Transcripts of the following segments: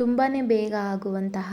ತುಂಬಾ ಬೇಗ ಆಗುವಂತಹ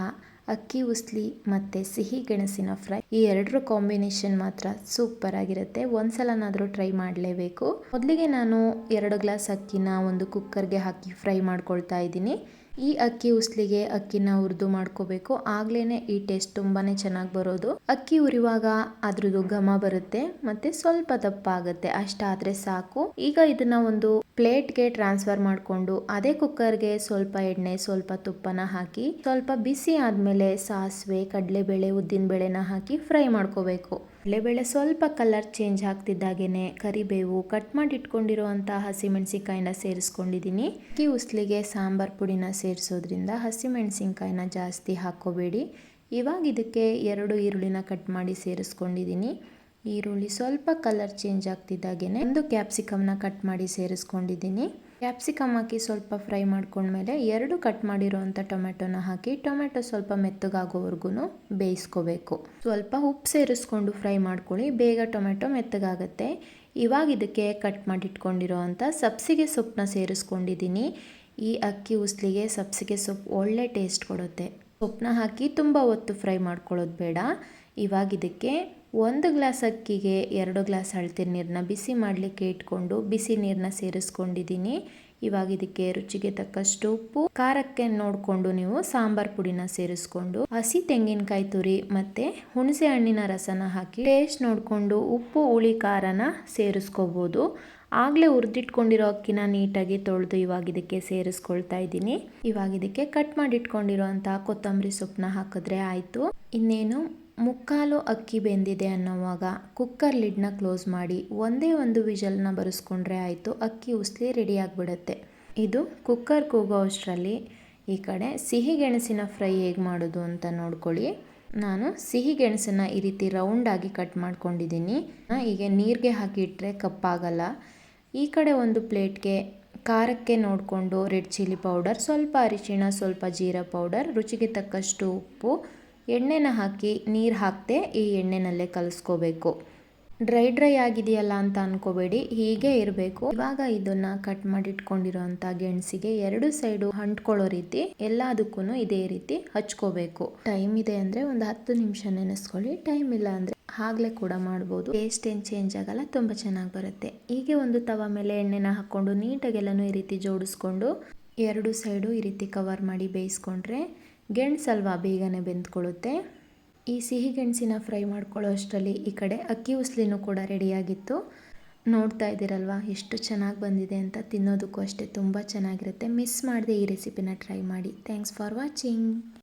ಅಕ್ಕಿ, ಉಸ್ಲಿ ಮತ್ತು ಸಿಹಿ ಗೆಣಸಿನ ಫ್ರೈ. ಈ ಎರಡರ ಕಾಂಬಿನೇಷನ್ ಮಾತ್ರ ಸೂಪರ್ ಆಗಿರುತ್ತೆ. ಒಂದ್ಸಲನಾದರೂ ಟ್ರೈ ಮಾಡಲೇಬೇಕು. ಮೊದಲಿಗೆ ನಾನು ಎರಡು ಗ್ಲಾಸ್ ಅಕ್ಕಿನ ಒಂದು ಕುಕ್ಕರ್ಗೆ ಹಾಕಿ ಫ್ರೈ ಮಾಡ್ಕೊಳ್ತಾ ಇದ್ದೀನಿ. ಈ ಅಕ್ಕಿ ಉಸ್ಲಿಗೆ ಅಕ್ಕಿನ ಹುರಿದು ಮಾಡ್ಕೋಬೇಕು. ಆಗ್ಲೇನೆ ಈ ಟೇಸ್ಟ್ ತುಂಬಾನೇ ಚೆನ್ನಾಗಿ ಬರೋದು. ಅಕ್ಕಿ ಉರಿವಾಗ ಅದ್ರದ್ದು ಘಮ ಬರುತ್ತೆ ಮತ್ತೆ ಸ್ವಲ್ಪ ದಪ್ಪ ಆಗುತ್ತೆ ಅಷ್ಟಾದ್ರೆ ಸಾಕು. ಈಗ ಇದನ್ನ ಒಂದು ಪ್ಲೇಟ್ಗೆ ಟ್ರಾನ್ಸ್ಫರ್ ಮಾಡಿಕೊಂಡು ಅದೇ ಕುಕ್ಕರ್ಗೆ ಸ್ವಲ್ಪ ಎಣ್ಣೆ, ಸ್ವಲ್ಪ ತುಪ್ಪನ ಹಾಕಿ, ಸ್ವಲ್ಪ ಬಿಸಿ ಆದ್ಮೇಲೆ ಸಾಸಿವೆ, ಕಡಲೆಬೇಳೆ ಉದ್ದಿನ ಬೇಳೆನ ಹಾಕಿ ಫ್ರೈ ಮಾಡ್ಕೋಬೇಕು. ಕಡಲೆಬೇಳೆ ಸ್ವಲ್ಪ ಕಲರ್ ಚೇಂಜ್ ಆಗ್ತಿದ್ದಾಗೇ ಕರಿಬೇವು ಕಟ್ ಮಾಡಿ ಇಟ್ಕೊಂಡಿರುವಂಥ ಹಸಿಮೆಣಸಿನ್ಕಾಯಿನ ಸೇರಿಸ್ಕೊಂಡಿದ್ದೀನಿ. ಅಕ್ಕಿ ಉಸ್ಲಿಗೆ ಸಾಂಬಾರ್ ಪುಡಿನ ಸೇರಿಸೋದ್ರಿಂದ ಹಸಿಮೆಣಸಿನ್ಕಾಯಿನ ಜಾಸ್ತಿ ಹಾಕೋಬೇಡಿ ಇವಾಗ ಇದಕ್ಕೆ ಎರಡು ಈರುಳ್ಳಿನ ಕಟ್ ಮಾಡಿ ಸೇರಿಸ್ಕೊಂಡಿದ್ದೀನಿ. ಈರುಳ್ಳಿ ಸ್ವಲ್ಪ ಕಲರ್ ಚೇಂಜ್ ಆಗ್ತಿದ್ದಾಗೇನೆ ಒಂದು ಕ್ಯಾಪ್ಸಿಕಮ್ನ ಕಟ್ ಮಾಡಿ ಸೇರಿಸ್ಕೊಂಡಿದ್ದೀನಿ. ಕ್ಯಾಪ್ಸಿಕಮ್ ಹಾಕಿ ಸ್ವಲ್ಪ ಫ್ರೈ ಮಾಡ್ಕೊಂಡ್ಮೇಲೆ ಎರಡು ಕಟ್ ಮಾಡಿರೋವಂಥ ಟೊಮೆಟೊನ ಹಾಕಿ ಟೊಮೆಟೊ ಸ್ವಲ್ಪ ಮೆತ್ತಗಾಗೋವರೆಗೂ ಬೇಯಿಸ್ಕೋಬೇಕು. ಸ್ವಲ್ಪ ಉಪ್ಪು ಸೇರಿಸ್ಕೊಂಡು ಫ್ರೈ ಮಾಡ್ಕೊಳ್ಳಿ, ಬೇಗ ಟೊಮೆಟೊ ಮೆತ್ತಗಾಗತ್ತೆ. ಇವಾಗ ಇದಕ್ಕೆ ಕಟ್ ಮಾಡಿಟ್ಕೊಂಡಿರೋ ಅಂಥ ಸಬ್ಸಿಗೆ ಸೊಪ್ಪನ್ನ ಸೇರಿಸ್ಕೊಂಡಿದ್ದೀನಿ. ಈ ಅಕ್ಕಿ ಉಸ್ಲಿಗೆ ಸಬ್ಸಿಗೆ ಸೊಪ್ಪು ಒಳ್ಳೆ ಟೇಸ್ಟ್ ಕೊಡುತ್ತೆ. ಸೊಪ್ಪನ್ನ ಹಾಕಿ ತುಂಬ ಹೊತ್ತು ಫ್ರೈ ಮಾಡ್ಕೊಳ್ಳೋದು ಬೇಡ. ಇವಾಗ ಇದಕ್ಕೆ ಒಂದು ಗ್ಲಾಸ್ ಅಕ್ಕಿಗೆ ಎರಡು ಗ್ಲಾಸ್ ಅಳತೆ ನೀರನ್ನ ಬಿಸಿ ಮಾಡಲಿಕ್ಕೆ ಇಟ್ಕೊಂಡು ಬಿಸಿ ನೀರನ್ನ ಸೇರಿಸ್ಕೊಂಡಿದ್ದೀನಿ. ಇವಾಗ ಇದಕ್ಕೆ ರುಚಿಗೆ ತಕ್ಕಷ್ಟು ಉಪ್ಪು, ಖಾರಕ್ಕೆ ನೋಡಿಕೊಂಡು ನೀವು ಸಾಂಬಾರ್ ಪುಡಿನ ಸೇರಿಸ್ಕೊಂಡು ಹಸಿ ತೆಂಗಿನಕಾಯಿ ತುರಿ ಮತ್ತೆ ಹುಣಸೆ ಹಣ್ಣಿನ ರಸನ ಹಾಕಿ ಟೇಸ್ಟ್ ನೋಡಿಕೊಂಡು ಉಪ್ಪು, ಹುಳಿ, ಖಾರನ ಸೇರಿಸ್ಕೋಬೋದು. ಆಗಲೇ ಹುರಿದಿಟ್ಕೊಂಡಿರೋ ಅಕ್ಕಿನ ನೀಟಾಗಿ ತೊಳೆದು ಇವಾಗ ಇದಕ್ಕೆ ಸೇರಿಸ್ಕೊಳ್ತಾ ಇದ್ದೀನಿ. ಇವಾಗ ಇದಕ್ಕೆ ಕಟ್ ಮಾಡಿಟ್ಕೊಂಡಿರೋ ಕೊತ್ತಂಬರಿ ಸೊಪ್ಪನ್ನ ಹಾಕಿದ್ರೆ ಆಯಿತು. ಇನ್ನೇನು ಮುಕ್ಕಾಲು ಅಕ್ಕಿ ಬೆಂದಿದೆ ಅನ್ನೋವಾಗ ಕುಕ್ಕರ್ ಲಿಡ್ನ ಕ್ಲೋಸ್ ಮಾಡಿ ಒಂದೇ ಒಂದು ವಿಜಲ್ನ ಬರೆಸ್ಕೊಂಡ್ರೆ ಆಯಿತು, ಅಕ್ಕಿ ಉಸ್ಲಿ ರೆಡಿ ಆಗಿಬಿಡುತ್ತೆ ಇದು ಕುಕ್ಕರ್ ಕೂಗೋ ಅಷ್ಟರಲ್ಲಿ ಈ ಕಡೆ ಸಿಹಿ ಗೆಣಸಿನ ಫ್ರೈ ಹೇಗೆ ಮಾಡೋದು ಅಂತ ನೋಡ್ಕೊಳ್ಳಿ. ನಾನು ಸಿಹಿ ಗೆಣಸನ್ನು ಈ ರೀತಿ ರೌಂಡಾಗಿ ಕಟ್ ಮಾಡ್ಕೊಂಡಿದ್ದೀನಿ. ಹೀಗೆ ನೀರಿಗೆ ಹಾಕಿಟ್ರೆ ಕಪ್ಪಾಗಲ್ಲ. ಈ ಕಡೆ ಒಂದು ಪ್ಲೇಟ್ಗೆ ಖಾರಕ್ಕೆ ನೋಡಿಕೊಂಡು ರೆಡ್ ಚಿಲ್ಲಿ ಪೌಡರ್, ಸ್ವಲ್ಪ ಅರಿಶಿಣ, ಸ್ವಲ್ಪ ಜೀರಾ ಪೌಡರ್, ರುಚಿಗೆ ತಕ್ಕಷ್ಟು ಉಪ್ಪು ಎಣ್ಣೆನ ಹಾಕಿ ನೀರು ಹಾಕದೆ ಈ ಎಣ್ಣೆನಲ್ಲೇ ಕಲಿಸ್ಕೋಬೇಕು. ಡ್ರೈ ಡ್ರೈ ಆಗಿದೆಯಲ್ಲ ಅಂತ ಅನ್ಕೋಬೇಡಿ, ಹೀಗೆ ಇರಬೇಕು. ಇವಾಗ ಇದನ್ನ ಕಟ್ ಮಾಡಿ ಇಟ್ಕೊಂಡಿರೋಂಥ ಗೆಣಸಿಗೆ ಎರಡು ಸೈಡು ಅಂಟ್ಕೊಳ್ಳೋ ರೀತಿ ಎಲ್ಲದಕ್ಕೂ ಇದೇ ರೀತಿ ಹಚ್ಕೋಬೇಕು. ಟೈಮ್ ಇದೆ ಅಂದ್ರೆ ಒಂದು ಹತ್ತು ನಿಮಿಷ ನೆನೆಸ್ಕೊಳ್ಳಿ. ಟೈಮ್ ಇಲ್ಲ ಅಂದ್ರೆ ಆಗ್ಲೇ ಕೂಡ ಮಾಡ್ಬೋದು. ಟೇಸ್ಟ್ ಏನು ಚೇಂಜ್ ಆಗಲ್ಲ, ತುಂಬ ಚೆನ್ನಾಗಿ ಬರುತ್ತೆ. ಹೀಗೆ ಒಂದು ತವ ಮೇಲೆ ಎಣ್ಣೆನ ಹಾಕ್ಕೊಂಡು ನೀಟಾಗೆಲ್ಲನೂ ಈ ರೀತಿ ಜೋಡಿಸ್ಕೊಂಡು, ಎರಡು ಸೈಡು ಈ ರೀತಿ ಕವರ್ ಮಾಡಿ ಬೇಯಿಸ್ಕೊಂಡ್ರೆ ಗೆಣಸಲ್ವಾ ಬೇಗನೆ ಬೆಂದ್ಕೊಳ್ಳುತ್ತೆ. ಈ ಸಿಹಿ ಗೆಣಸಿನ ಫ್ರೈ ಮಾಡ್ಕೊಳ್ಳೋ ಅಷ್ಟರಲ್ಲಿ ಈ ಕಡೆ ಅಕ್ಕಿ ಉಸ್ಲಿನೂ ಕೂಡ ರೆಡಿಯಾಗಿತ್ತು. ನೋಡ್ತಾ ಇದ್ದೀರಲ್ವ, ಎಷ್ಟು ಚೆನ್ನಾಗಿ ಬಂದಿದೆ ಅಂತ ತಿನ್ನೋದಕ್ಕೂ ಅಷ್ಟೇ ತುಂಬ ಚೆನ್ನಾಗಿರುತ್ತೆ. ಮಿಸ್ ಮಾಡದೆ ಈ ರೆಸಿಪಿನ ಟ್ರೈ ಮಾಡಿ. Thanks for watching.